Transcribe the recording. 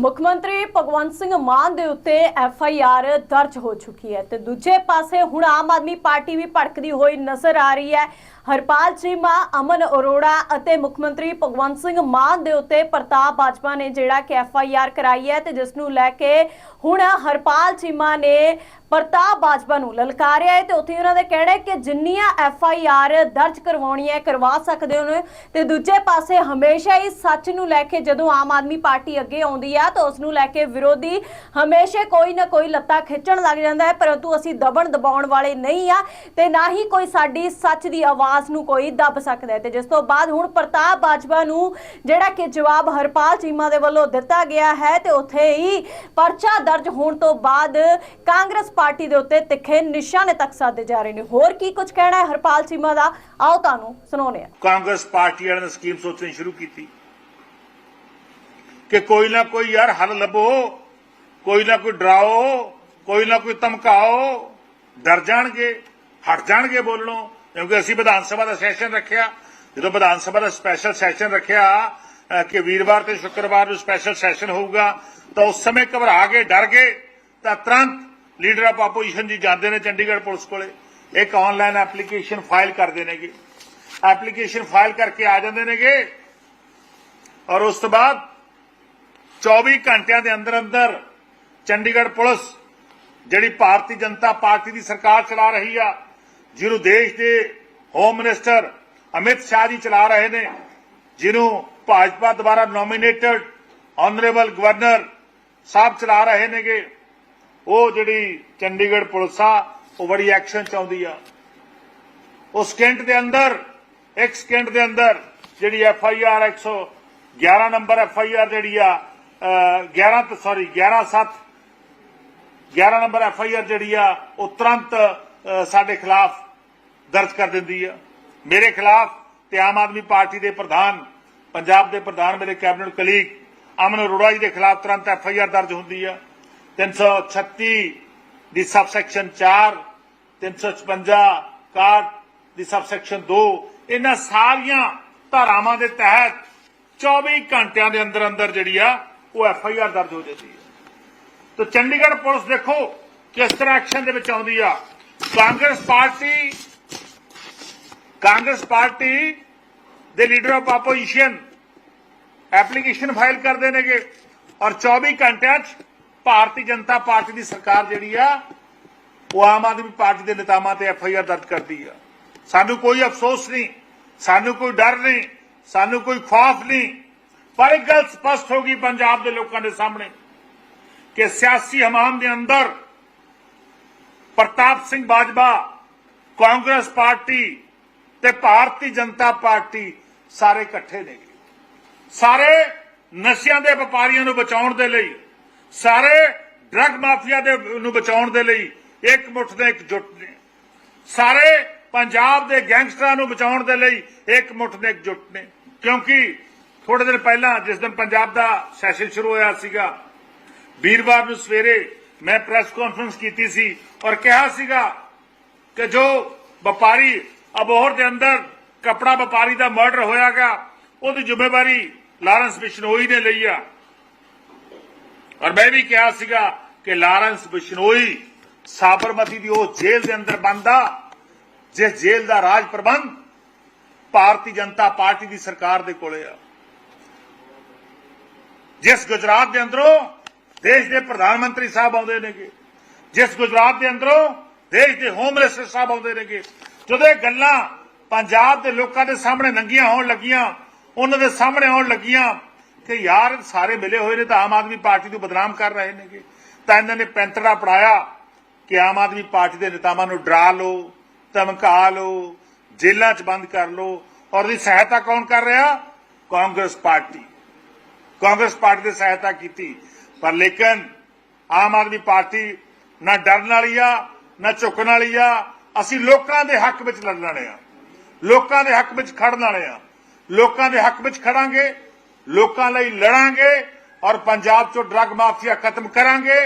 ਮੁੱਖ ਮੰਤਰੀ ਭਗਵੰਤ ਸਿੰਘ ਮਾਨ ਦੇ ਉੱਤੇ ਐਫ ਆਈ ਆਰ ਦਰਜ ਹੋ ਚੁੱਕੀ ਹੈ ਤੇ ਦੂਜੇ ਪਾਸੇ ਹੁਣ ਆਮ ਆਦਮੀ ਪਾਰਟੀ ਵੀ ਭੜਕਦੀ ਹੋਈ ਨਜ਼ਰ ਆ ਰਹੀ ਹੈ। ਹਰਪਾਲ ਚੀਮਾ ਅਮਨ ਅਰੋੜਾ ਅਤੇ ਮੁੱਖ ਮੰਤਰੀ ਭਗਵੰਤ ਸਿੰਘ ਮਾਨ ਦੇ ਉੱਤੇ ਪ੍ਰਤਾਪ ਬਾਜਵਾ ਨੇ ਜਿਹੜਾ ਕਿ ਐਫ ਆਈ ਆਰ ਕਰਾਈ ਹੈ ਤੇ ਜਿਸ ਨੂੰ ਲੈ ਕੇ ਹੁਣ ਹਰਪਾਲ ਚੀਮਾ ਨੇ ਪ੍ਰਤਾਪ ਬਾਜਵਾ ਨੂੰ ਲਲਕਾਰਿਆ ਹੈ ਤੇ ਉੱਥੇ ਉਹਨਾਂ ਦਾ ਕਹਿਣਾ ਹੈ ਕਿ ਜਿੰਨੀਆਂ ਐਫ ਆਈ ਆਰ ਦਰਜ ਕਰਵਾਉਣੀ ਹੈ, ਕਰਵਾ ਸਕਦੇ ਹੋ ਨੇ ਤੇ ਦੂਜੇ ਪਾਸੇ ਹਮੇਸ਼ਾ ਹੀ ਸੱਚ ਨੂੰ ਲੈ ਕੇ ਜਦੋਂ ਆਮ ਆਦਮੀ ਪਾਰਟੀ ਅੱਗੇ ਆਉਂਦੀ ਆ ਤਾਂ ਉਸ ਨੂੰ ਲੈ ਕੇ ਵਿਰੋਧੀ ਹਮੇਸ਼ਾ ਕੋਈ ਨਾ ਕੋਈ ਲੱਤਾਂ ਖਿੱਚਣ ਲੱਗ ਜਾਂਦਾ ਹੈ, ਪਰੰਤੂ ਅਸੀਂ ਦਬਣ ਦਬਾਉਣ ਵਾਲੇ ਨਹੀਂ ਆ ਤੇ ਨਾ ਹੀ ਕੋਈ ਸਾਡੀ ਸੱਚ ਦੀ ਆਵਾਜ਼ ਨੂੰ ਕੋਈ ਦੱਬ ਸਕਦਾ ਹੈ। ਤੇ ਜਿਸ ਤੋਂ ਬਾਅਦ ਹੁਣ ਪ੍ਰਤਾਪ ਬਾਜਵਾ ਨੂੰ ਜਿਹੜਾ ਕਿ ਜਵਾਬ ਹਰਪਾਲ ਚੀਮਾ ਦੇ ਵੱਲੋਂ ਦਿੱਤਾ ਗਿਆ ਹੈ ਤੇ ਉੱਥੇ ਹੀ ਪਰਚਾ ਦਰਜ ਹੋਣ ਤੋਂ ਬਾਅਦ ਕਾਂਗਰਸ ਪਾਰਟੀ ਦੇ ਉੱਤੇ ਤਿੱਖੇ ਨਿਸ਼ਾਨੇ ਤੱਕ ਸਾਧੇ ਜਾ ਰਹੇ ਨੇ। ਹੋਰ ਕੀ ਕੁਝ ਕਹਿਣਾ ਹੈ ਹਰਪਾਲ ਚੀਮਾ ਦਾ? ਆਓ ਤੁਹਾਨੂੰ ਸੁਣਾਉਂਦੇ ਹਾਂ। ਕਾਂਗਰਸ ਪਾਰਟੀ ਵਾਲਿਆਂ ਨੇ ਸਕੀਮ ਸੋਚਣੀ ਸ਼ੁਰੂ ਕੀਤੀ ਕਿ ਕੋਈ ਨਾ ਕੋਈ ਯਾਰ ਹੱਲ ਲੱਭੋ, ਕੋਈ ਨਾ ਕੋਈ ਡਰਾਓ, ਕੋਈ ਨਾ ਕੋਈ ਧਮਕਾਓ, ਡਰ ਜਾਣਗੇ, ਹਟ ਜਾਣਗੇ ਬੋਲਣੋਂ। ਕਿਉਂਕਿ ਅਸੀਂ ਵਿਧਾਨ ਸਭਾ ਦਾ ਸੈਸ਼ਨ ਰੱਖਿਆ। ਜਦੋਂ ਵਿਧਾਨ ਸਭਾ ਦਾ ਸਪੈਸ਼ਲ ਸੈਸ਼ਨ ਰੱਖਿਆ ਕਿ ਵੀਰਵਾਰ ਤੇ ਸ਼ੁੱਕਰਵਾਰ ਨੂੰ ਸਪੈਸ਼ਲ ਸੈਸ਼ਨ ਹੋਊਗਾ, ਤਾਂ ਉਸ ਸਮੇਂ ਘਬਰਾ ਕੇ ਡਰ ਗਏ, ਤਾਂ ਤੁਰੰਤ ਲੀਡਰ ਆਫ ਆਪੋਜੀਸ਼ਨ ਜੀ ਜਾਂਦੇ ਨੇ ਚੰਡੀਗੜ੍ਹ ਪੁਲਿਸ ਕੋਲੇ। ਇੱਕ ਆਨਲਾਈਨ ਐਪਲੀਕੇਸ਼ਨ ਫਾਈਲ ਕਰਦੇ ਨੇਗੇ। ਐਪਲੀਕੇਸ਼ਨ ਫਾਈਲ ਕਰਕੇ ਆ ਜਾਂਦੇ ਨੇਗੇ ਔਰ ਉਸ ਤੋਂ ਬਾਅਦ 24 ਘੰਟਿਆਂ ਦੇ ਅੰਦਰ ਅੰਦਰ ਚੰਡੀਗੜ੍ਹ ਪੁਲਿਸ, ਜਿਹੜੀ ਭਾਰਤੀ ਜਨਤਾ ਪਾਰਟੀ ਦੀ ਸਰਕਾਰ ਚਲਾ ਰਹੀ ਆ ਜਿਹਨੂੰ ਦੇਸ਼ ਦੇ ਹੋਮ ਮਿਨਿਸਟਰ ਅਮਿਤ ਸ਼ਾਹ ਜੀ ਚਲਾ ਰਹੇ ਨੇ ਜਿਹਨੂੰ ਭਾਜਪਾ ਦੁਆਰਾ ਨੋਮੀਨੇਟਡ ਆਨਰੇਬਲ ਗਵਰਨਰ ਸਾਹਿਬ ਚਲਾ ਰਹੇ ਨੇਗੇ ਉਹ ਜਿਹੜੀ ਚੰਡੀਗੜ੍ਹ ਪੁਲਿਸ ਆ ਉਹ ਬੜੀ ਐਕਸ਼ਨ ਚਾਹੁੰਦੀ ਆ ਉਸ ਸਕਿੰਟ ਦੇ ਅੰਦਰ ਇੱਕ ਸਕਿੰਟ ਦੇ ਅੰਦਰ ਜਿਹੜੀ F I R 111 number F I R ਜਿਹੜੀ ਆ ਅਹ, 11 sorry 11 7 11 number F I R ਜਿਹੜੀ ਆ ਉਹ ਤੁਰੰਤ ਸਾਡੇ ਖਿਲਾਫ ਦਰਜ ਕਰ ਦਿੰਦੀ ਆ। ਮੇਰੇ ਖਿਲਾਫ ਤੇ ਆਮ ਆਦਮੀ ਪਾਰਟੀ ਦੇ ਪ੍ਰਧਾਨ, ਪੰਜਾਬ ਦੇ ਪ੍ਰਧਾਨ ਮੇਰੇ ਕੈਬਨਿਟ ਕਲੀਗ ਅਮਨ ਅਰੋੜਾ ਜੀ ਦੇ ਖਿਲਾਫ ਤੁਰੰਤ ਐਫ ਆਈ ਆਰ ਦਰਜ ਹੁੰਦੀ ਆ। 336 ਦੀ ਸਬ ਸਬਸੈਕਸ਼ਨ 4 356 61 ਦੀ ਸਬ ਸੈਕਸ਼ਨ 2 ਇਹਨਾਂ ਸਾਰੀਆਂ ਧਾਰਾਵਾਂ ਦੇ ਤਹਿਤ 24 ਘੰਟਿਆਂ ਦੇ ਅੰਦਰ ਅੰਦਰ ਜਿਹੜੀ ਆ, ਉਹ ਐਫ ਆਈ ਆਰ ਦਰਜ ਹੋ ਜਾਂਦੀ ਹੈ ਤੇ ਚੰਡੀਗੜ੍ਹ ਪੁਲਿਸ ਦੇਖੋ ਕਿਸ ਤਰ੍ਹਾਂ ਐਕਸ਼ਨ ਦੇ ਵਿੱਚ ਆਉਂਦੀ ਆ। ਕਾਂਗਰਸ ਪਾਰਟੀ ਕਾਂਗਰਸ ਪਾਰਟੀ ਦੇ leader of opposition application file ਕਰਦੇ ਨੇਗੇ ਔਰ 24 ਘੰਟਿਆਂ 'ਚ ਭਾਰਤੀ ਜਨਤਾ ਪਾਰਟੀ ਦੀ ਸਰਕਾਰ ਜਿਹੜੀ ਆ, ਉਹ ਆਮ ਆਦਮੀ ਪਾਰਟੀ ਦੇ ਨੇਤਾਵਾਂ ਤੇ ਐਫ ਆਈ ਆਰ ਦਰਜ ਕਰਦੀ ਆ। ਸਾਨੂੰ ਕੋਈ ਅਫਸੋਸ ਨਹੀਂ, ਸਾਨੂੰ ਕੋਈ ਡਰ ਨਹੀਂ, ਸਾਨੂੰ ਕੋਈ ਖੌਫ ਨਹੀਂ। ਪਰ ਇੱਕ ਗੱਲ ਸਪਸ਼ਟ ਹੋ ਗਈ ਪੰਜਾਬ ਦੇ ਲੋਕਾਂ ਦੇ ਸਾਹਮਣੇ ਕਿ ਸਿਆਸੀ ਹਮਾਮ ਦੇ ਅੰਦਰ ਪ੍ਰਤਾਪ ਸਿੰਘ ਬਾਜਵਾ, ਕਾਂਗਰਸ ਪਾਰਟੀ ਤੇ ਭਾਰਤੀ ਜਨਤਾ ਪਾਰਟੀ ਸਾਰੇ ਇਕੱਠੇ ਨੇ। ਸਾਰੇ ਨਸ਼ਿਆਂ ਦੇ ਵਪਾਰੀਆਂ ਨੂੰ ਬਚਾਉਣ ਦੇ ਲਈ, ਸਾਰੇ ਡਰੱਗ ਮਾਫੀਆ ਦੇ ਨੂੰ ਬਚਾਉਣ ਦੇ ਲਈ ਇੱਕ ਮੁੱਠ ਦੇ ਇਕਜੁੱਟ ਨੇ। ਸਾਰੇ ਪੰਜਾਬ ਦੇ ਗੈਂਗਸਟਰਾਂ ਨੂੰ ਬਚਾਉਣ ਦੇ ਲਈ ਇੱਕ ਮੁੱਠ ਦੇ ਇਕਜੁੱਟ ਨੇ। ਕਿਉਂਕਿ ਥੋੜੇ ਦਿਨ ਪਹਿਲਾਂ, ਜਿਸ ਦਿਨ ਪੰਜਾਬ ਦਾ ਸੈਸ਼ਨ ਸ਼ੁਰੂ ਹੋਇਆ ਸੀਗਾ, ਵੀਰਵਾਰ ਨੂੰ ਸਵੇਰੇ ਮੈਂ ਪ੍ਰੈਸ ਕਾਨਫਰੰਸ ਕੀਤੀ ਸੀ ਔਰ ਕਿਹਾ ਸੀਗਾ ਕਿ ਜੋ ਵਪਾਰੀ ਅਬੋਹਰ ਦੇ ਅੰਦਰ ਕਪੜਾ ਵਪਾਰੀ ਦਾ ਮਰਡਰ ਹੋਇਆਗਾ, ਉਹਦੀ ਜ਼ਿੰਮੇਵਾਰੀ ਲਾਰੈਂਸ ਬਿਸ਼ਨੋਈ ਨੇ ਲਈ ਆ। ਔਰ ਮੈਂ ਵੀ ਕਿਹਾ ਸੀਗਾ ਕਿ ਲਾਰੈਂਸ ਬਿਸ਼ਨੋਈ ਸਾਬਰਮਤੀ ਦੀ ਉਹ ਜੇਲ੍ਹ ਦੇ ਅੰਦਰ ਬੰਦਾ ਜਿਸ ਜੇਲ੍ਹ ਦਾ ਰਾਜ ਪ੍ਰਬੰਧ ਭਾਰਤੀ ਜਨਤਾ ਪਾਰਟੀ ਦੀ ਸਰਕਾਰ ਦੇ ਕੋਲੇ ਆ। ਜਿਸ ਗੁਜਰਾਤ ਦੇ ਅੰਦਰੋਂ ਦੇਸ਼ ਦੇ ਪ੍ਰਧਾਨ ਮੰਤਰੀ ਸਾਹਿਬ ਆਉਂਦੇ ਨੇਗੇ। ਜਿਸ ਗੁਜਰਾਤ ਦੇ ਅੰਦਰੋਂ ਦੇਸ਼ ਦੇ ਹੋਮ ਮਿਨਿਸਟਰ ਸਾਹਿਬ ਆਉਂਦੇ ਨੇਗੇ। ਜਦੋਂ ਇਹ ਗੱਲਾਂ ਪੰਜਾਬ ਦੇ ਲੋਕਾਂ ਦੇ ਸਾਹਮਣੇ ਨੰਗੀਆਂ ਹੋਣ ਲੱਗੀਆਂ, ਉਹਨਾਂ ਦੇ ਸਾਹਮਣੇ ਆਉਣ ਲੱਗੀਆਂ ਕਿ ਯਾਰ ਸਾਰੇ ਮਿਲੇ ਹੋਏ ਨੇ ਤਾਂ ਆਮ ਆਦਮੀ ਪਾਰਟੀ ਨੂੰ ਬਦਨਾਮ ਕਰ ਰਹੇ ਨੇਗੇ। ਤਾਂ ਇਹਨਾਂ ਨੇ ਪੈਂਤੜਾ ਪੜਾਇਆ ਕਿ ਆਮ ਆਦਮੀ ਪਾਰਟੀ ਦੇ ਨੇਤਾਵਾਂ ਨੂੰ ਡਰਾ ਲਓ, ਧਮਕਾ ਲਓ, ਜੇਲ੍ਹਾਂ 'ਚ ਬੰਦ ਕਰ ਲਓ। ਔਰ ਦੀ ਸਹਾਇਤਾ ਕੌਣ ਕਰ ਰਿਹਾ? ਕਾਂਗਰਸ ਪਾਰਟੀ। ਕਾਂਗਰਸ ਪਾਰਟੀ ਦੀ ਸਹਾਇਤਾ ਕੀਤੀ। ਪਰ ਲੇਕਿਨ ਆਮ ਆਦਮੀ ਪਾਰਟੀ ਨਾ ਡਰਨ ਵਾਲੀ ਆ, ਨਾ ਝੁਕਣ ਵਾਲੀ ਆ। ਅਸੀਂ ਲੋਕਾਂ ਦੇ ਹੱਕ ਵਿੱਚ ਲੜਨ ਵਾਲੇ ਆ। ਲੋਕਾਂ ਦੇ ਹੱਕ ਵਿੱਚ ਖੜਨ ਵਾਲੇ ਆ। ਲੋਕਾਂ ਦੇ ਹੱਕ ਵਿੱਚ ਖੜਾਂਗੇ, ਲੋਕਾਂ ਲਈ ਲੜਾਂਗੇ ਔਰ ਪੰਜਾਬ ਚੋਂ ਡਰੱਗ ਮਾਫੀਆ ਖਤਮ ਕਰਾਂਗੇ।